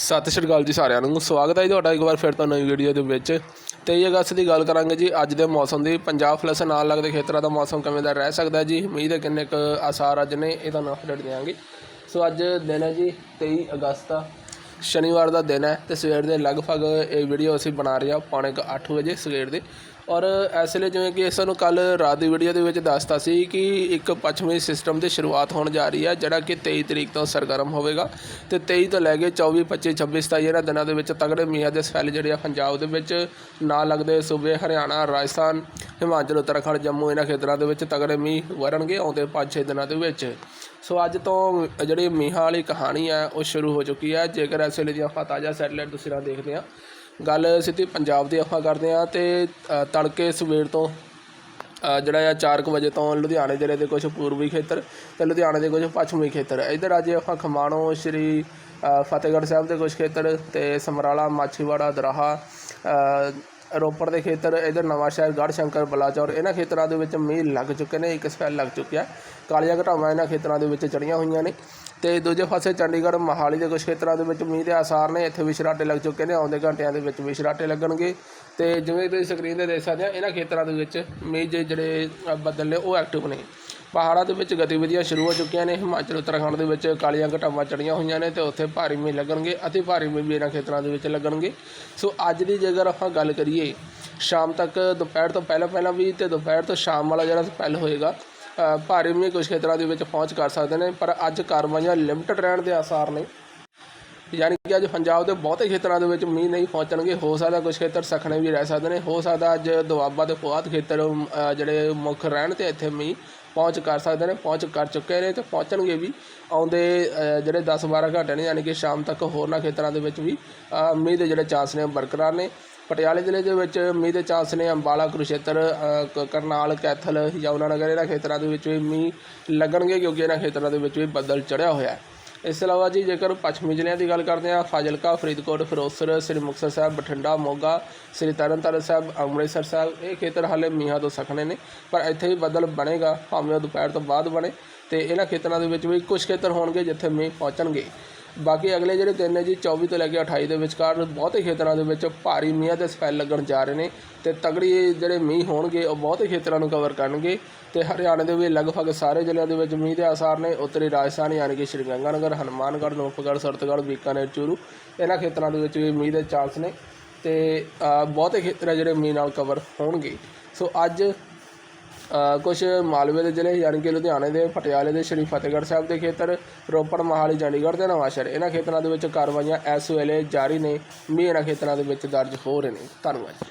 ਸਤਿ ਸ਼੍ਰੀ ਅਕਾਲ ਜੀ ਸਾਰਿਆਂ ਨੂੰ। ਸਵਾਗਤ ਹੈ ਜੀ ਤੁਹਾਡਾ ਇੱਕ ਵਾਰ ਫਿਰ ਤੋਂ ਨਵੀਂ ਵੀਡੀਓ ਦੇ ਵਿੱਚ। 23 ਅਗਸਤ ਦੀ ਗੱਲ ਕਰਾਂਗੇ ਜੀ, ਅੱਜ ਦੇ ਮੌਸਮ ਦੀ। ਪੰਜਾਬ ਪਲੱਸ ਨਾਲ ਲੱਗਦੇ ਖੇਤਰਾਂ ਦਾ ਮੌਸਮ ਕਿਵੇਂ ਦਾ ਰਹਿ ਸਕਦਾ ਜੀ? ਮੀਂਹ ਦੇ ਕਿੰਨੇ ਕੁ ਆਸਾਰ ਅੱਜ ਨੇ, ਇਹ ਤੁਹਾਨੂੰ ਅਪਡੇਟ ਦੇਵਾਂਗੇ। ਸੋ ਅੱਜ ਦਿਨ ਹੈ ਜੀ 23 ਅਗਸਤ। ਦਾ ਸ਼ਨੀਵਾਰ ਦਾ ਦਿਨ ਹੈ ਤੇ ਸਵੇਰ ਦੇ ਲਗਭਗ ਇਹ ਵੀਡੀਓ ਅਸੀਂ ਬਣਾ ਰਹੇ ਹਾਂ ਪੌਣੇ ਕੁ 8 ਵਜੇ ਸਵੇਰ ਦੇ। ਔਰ ਇਸ ਲਈ ਜਿਵੇਂ ਕਿ ਇਸ ਨੂੰ ਕੱਲ ਰਾਤ ਦੀ ਵੀਡੀਓ ਦੇ ਵਿੱਚ ਦੱਸਤਾ ਸੀ ਕਿ ਇੱਕ ਪੱਛਮੀ ਸਿਸਟਮ ਦੀ ਸ਼ੁਰੂਆਤ ਹੋਣ ਜਾ ਰਹੀ ਹੈ, ਜਿਹੜਾ ਕਿ 23 ਤਰੀਕ ਤੋਂ ਸਰਗਰਮ ਹੋਵੇਗਾ। ਤੇ 23 ਤੋਂ ਲੈ ਕੇ 24 25 26 27 ਇਹਨਾਂ ਦਿਨਾਂ ਦੇ ਵਿੱਚ ਤਗੜੇ ਮੀਂਹ ਦੇ ਸੈੱਲ ਜਿਹੜੇ ਆ ਪੰਜਾਬ ਦੇ ਵਿੱਚ ਨਾ ਲੱਗਦੇ ਸੂਬੇ ਹਰਿਆਣਾ, ਰਾਜਸਥਾਨ ਹਿਮਾਚਲ, ਉੱਤਰਾਖੰਡ, ਜੰਮੂ ਇਹਨਾਂ ਖੇਤਰਾਂ ਦੇ ਵਿੱਚ ਤਗੜੇ ਮੀਂਹ ਵਰਨਗੇ, ਆਉਂਦੇ 5-6 ਦਿਨਾਂ ਦੇ ਵਿੱਚ। ਸੋ ਅੱਜ ਤੋਂ ਜਿਹੜੀ ਮੀਂਹਾਂ ਵਾਲੀ ਕਹਾਣੀ ਹੈ, ਉਹ ਸ਼ੁਰੂ ਹੋ ਚੁੱਕੀ ਹੈ। ਜੇਕਰ ਇਸ ਵੇਲੇ ਦੀ ਆਪਾਂ ਤਾਜ਼ਾ ਸੈਟਲਾਈਟ ਦੂਸਰਾ ਦੇਖਦੇ ਹਾਂ, ਗੱਲ ਸਿੱਧੀ ਪੰਜਾਬ ਦੀ ਆਪਾਂ ਕਰਦੇ ਹਾਂ ਤੇ ਤੜਕੇ ਸਵੇਰ ਤੋਂ ਜਿਹੜਾ ਆ 4 ਵਜੇ ਤੋਂ ਲੁਧਿਆਣੇ ਜ਼ਿਲ੍ਹੇ ਦੇ ਕੁਝ ਪੂਰਬੀ ਖੇਤਰ ਤੇ ਲੁਧਿਆਣੇ ਦੇ ਕੁਝ ਪੱਛਮੀ ਖੇਤਰ। ਇੱਧਰ ਅੱਜ ਆਪਾਂ ਖਮਾਣੋ ਸ਼੍ਰੀ ਫਤਿਹਗੜ੍ਹ ਸਾਹਿਬ ਦੇ ਕੁਝ ਖੇਤਰ ਤੇ ਸਮਰਾਲਾ, ਮਾਛੀਵਾੜਾ, ਦਰਾਹਾ ਰੋਪੜ ਦੇ ਖੇਤਰ, ਇੱਧਰ ਨਵਾਂ ਸ਼ਹਿਰ ਗੜ੍ਹ ਸ਼ੰਕਰ, ਬਲਾਚੌਰ, ਇਹਨਾਂ ਖੇਤਰਾਂ ਦੇ ਵਿੱਚ ਮੀਂਹ ਲੱਗ ਚੁੱਕੇ ਨੇ, ਇੱਕ ਸਪੈਲ ਲੱਗ ਚੁੱਕਿਆ ਕਾਲੀਆਂ ਘਟਾਵਾਂ ਇਹਨਾਂ ਖੇਤਰਾਂ ਦੇ ਵਿੱਚ ਚੜੀਆਂ ਹੋਈਆਂ ਨੇ। ਤੇ ਦੂਜੇ ਪਾਸੇ ਚੰਡੀਗੜ੍ਹ, ਮੋਹਾਲੀ ਦੇ ਕੁਝ ਖੇਤਰਾਂ ਦੇ ਵਿੱਚ ਮੀਂਹ ਦੇ ਆਸਾਰ ਨੇ, ਇੱਥੇ ਵੀ ਸ਼ਰਾਟੇ ਲੱਗ ਚੁੱਕੇ ਨੇ, ਆਉਂਦੇ ਘੰਟਿਆਂ ਦੇ ਵਿੱਚ ਵੀ ਸ਼ਰਾਟੇ ਲੱਗਣਗੇ। ਤੇ ਜਿਵੇਂ ਤੁਸੀਂ ਸਕਰੀਨ ਤੇ ਦੇਖ ਸਕਦੇ ਆ ਇਹਨਾਂ ਖੇਤਰਾਂ ਦੇ ਵਿੱਚ ਮੀਂਹ ਦੇ ਜਿਹੜੇ ਬੱਦਲ ਨੇ ਉਹ ਐਕਟਿਵ ਨੇ। ਪਹਾੜਾਂ ਦੇ ਵਿੱਚ ਗਤੀਵਿਧੀਆਂ ਸ਼ੁਰੂ ਹੋ ਚੁੱਕੀਆਂ ਨੇ। ਹਿਮਾਚਲ, ਉੱਤਰਾਖੰਡ ਦੇ ਵਿੱਚ ਕਾਲੀਆਂ ਘਟਾਵਾਂ ਚੜੀਆਂ ਹੋਈਆਂ ਨੇ ਤੇ ਉੱਥੇ ਭਾਰੀ ਮੀਂਹ ਲੱਗਣਗੇ ਅਤੇ ਭਾਰੀ ਮੀਂਹ ਵੀ ਇਹਨਾਂ ਖੇਤਰਾਂ ਦੇ ਵਿੱਚ ਲੱਗਣਗੇ। ਸੋ ਅੱਜ ਦੀ ਜੇਕਰ ਆਪਾਂ ਗੱਲ ਕਰੀਏ, ਸ਼ਾਮ ਤੱਕ ਦੁਪਹਿਰ ਤੋਂ ਪਹਿਲਾਂ ਪਹਿਲਾਂ ਵੀ ਤੇ ਦੁਪਹਿਰ ਤੋਂ ਸ਼ਾਮ ਵਾਲਾ ਜਿਹੜਾ ਸਪੈਲ ਹੋਏਗਾ ਭਾਰੀ ਮੀਂਹ ਕੁਝ ਖੇਤਰਾਂ ਦੇ ਵਿੱਚ ਪਹੁੰਚ ਕਰ ਸਕਦੇ ਨੇ, ਪਰ ਅੱਜ ਕਾਰਵਾਈਆਂ ਲਿਮਟਡ ਰਹਿਣ ਦੇ ਆਸਾਰ ਨੇ। ਯਾਨੀ ਕਿ ਅੱਜ ਪੰਜਾਬ ਦੇ ਬਹੁਤੇ ਖੇਤਰਾਂ ਦੇ ਵਿੱਚ ਮੀਂਹ ਨਹੀਂ ਪਹੁੰਚਣਗੇ, ਹੋ ਸਕਦਾ ਕੁਝ ਖੇਤਰ ਸਖਣੇ ਵੀ ਰਹਿ ਸਕਦੇ ਨੇ। ਹੋ ਸਕਦਾ ਅੱਜ ਦੁਆਬਾ ਤੇ ਪੁਆਧ ਖੇਤਰ ਜਿਹੜੇ ਮੁੱਖ ਰਹਿਣ ਤੇ ਇੱਥੇ ਮੀਂਹ ਪਹੁੰਚ ਕਰ ਸਕਦੇ ਨੇ ਪਹੁੰਚ ਕਰ ਚੁੱਕੇ ਨੇ ਤੇ ਪਹੁੰਚਣਗੇ ਵੀ। ਆਉਂਦੇ ਜਿਹੜੇ 10-12 ਘੰਟੇ ਨੇ ਯਾਨੀ ਕਿ ਸ਼ਾਮ ਤੱਕ ਹੋਰਨਾਂ ਖੇਤਰਾਂ ਦੇ ਵਿੱਚ ਵੀ ਮੀਂਹ ਦੇ ਜਿਹੜੇ ਚਾਂਸ ਨੇ ਉਹ ਬਰਕਰਾਰ ਨੇ। ਪਟਿਆਲੇ ਜ਼ਿਲ੍ਹੇ ਦੇ ਵਿੱਚ ਮੀਂਹ ਦੇ ਚਾਂਸ ਨੇ ਅੰਬਾਲਾ ਕੁਰੂਕਸ਼ੇਤਰ ਅ, ਕ- ਕਰਨਾਲ ਕੈਥਲ ਯਮੁਨਾਨਗਰ ਇਹਨਾਂ ਖੇਤਰਾਂ ਦੇ ਵਿੱਚ ਵੀ ਮੀਂਹ ਲੱਗਣਗੇ ਕਿਉਂਕਿ ਇਹਨਾਂ ਖੇਤਰਾਂ ਦੇ ਵਿੱਚ ਵੀ ਬੱਦਲ ਚੜਿਆ ਹੋਇਆ ਹੈ। ਇਸ ਤੋਂ ਇਲਾਵਾ ਜੀ, ਜੇਕਰ ਪੱਛਮੀ ਜ਼ਿਲ੍ਹਿਆਂ ਦੀ ਗੱਲ ਕਰਦੇ ਹਾਂ, ਫਾਜ਼ਿਲਕਾ, ਫਰੀਦਕੋਟ, ਫਿਰੋਜ਼ਪੁਰ, ਸ੍ਰੀ ਮੁਕਤਸਰ ਸਾਹਿਬ, ਬਠਿੰਡਾ, ਮੋਗਾ, ਸ੍ਰੀ ਤਰਨਤਾਰਨ ਸਾਹਿਬ, ਅੰਮ੍ਰਿਤਸਰ ਸਾਹਿਬ, ਇਹ ਖੇਤਰ ਹਾਲੇ ਮੀਂਹਾਂ ਤੋਂ ਸਖਣੇ ਨੇ, ਪਰ ਇੱਥੇ ਵੀ ਬੱਦਲ ਬਣੇਗਾ, ਭਾਵੇਂ ਉਹ ਦੁਪਹਿਰ ਤੋਂ ਬਾਅਦ ਬਣੇ ਤੇ ਇਹਨਾਂ ਖੇਤਰਾਂ ਦੇ ਵਿੱਚ ਵੀ ਕੁਝ ਖੇਤਰ ਹੋਣਗੇ ਜਿੱਥੇ ਮੀਂਹ ਪਹੁੰਚਣਗੇ। ਬਾਕੀ ਅਗਲੇ ਜਿਹੜੇ ਦਿਨ ਨੇ ਜੀ 24 ਤੋਂ ਲੈ ਕੇ 28 ਦੇ ਵਿਚਕਾਰ ਬਹੁਤੇ ਖੇਤਰਾਂ ਦੇ ਵਿੱਚ ਭਾਰੀ ਮੀਂਹਾਂ ਦੇ ਸਪੈਲ ਲੱਗਣ ਜਾ ਰਹੇ ਨੇ ਤੇ ਤਗੜੀ ਜਿਹੜੇ ਮੀਂਹ ਹੋਣਗੇ, ਉਹ ਬਹੁਤੇ ਖੇਤਰਾਂ ਨੂੰ ਕਵਰ ਕਰਨਗੇ ਤੇ ਹਰਿਆਣੇ ਦੇ ਵੀ ਲਗਭਗ ਸਾਰੇ ਜ਼ਿਲ੍ਹਿਆਂ ਦੇ ਵਿੱਚ ਮੀਂਹ ਦੇ ਆਸਾਰ ਨੇ, ਉੱਤਰੀ ਰਾਜਸਥਾਨ ਯਾਨੀ ਕਿ ਸ਼੍ਰੀ ਗੰਗਾਨਗਰ, ਹਨੂੰਮਾਨਗੜ੍ਹ ਨੂਰਪੁਰਗੜ੍ਹ ਸਰਤਗੜ੍ਹ ਬੀਕਾਨੇਰ, ਚੂਰੂ, ਇਹਨਾਂ ਖੇਤਰਾਂ ਦੇ ਵਿੱਚ ਵੀ ਮੀਂਹ ਦੇ ਚਾਂਸ ਨੇ ਤੇ ਬਹੁਤੇ ਖੇਤਰ ਆ ਜਿਹੜੇ ਮੀਂਹ ਨਾਲ ਕਵਰ ਹੋਣਗੇ। ਸੋ ਅੱਜ ਕੁਝ ਮਾਲਵੇ ਦੇ ਜ਼ਿਲ੍ਹੇ ਯਾਨੀ ਕਿ ਲੁਧਿਆਣੇ ਦੇ, ਪਟਿਆਲੇ ਦੇ, ਸ਼੍ਰੀ ਫਤਿਹਗੜ੍ਹ ਸਾਹਿਬ ਦੇ ਖੇਤਰ, ਰੋਪੜ, ਮੋਹਾਲੀ, ਚੰਡੀਗੜ੍ਹ ਤੇ ਨਵਾਂਸ਼ਹਿਰ। ਇਹਨਾਂ ਖੇਤਰਾਂ ਦੇ ਵਿੱਚ ਕਾਰਵਾਈਆਂ ਇਸ ਵੇਲੇ ਜਾਰੀ ਨੇ। ਮੀਂਹ ਇਹਨਾਂ ਖੇਤਰਾਂ ਦੇ ਵਿੱਚ ਦਰਜ ਹੋ ਰਹੇ ਨੇ। ਧੰਨਵਾਦ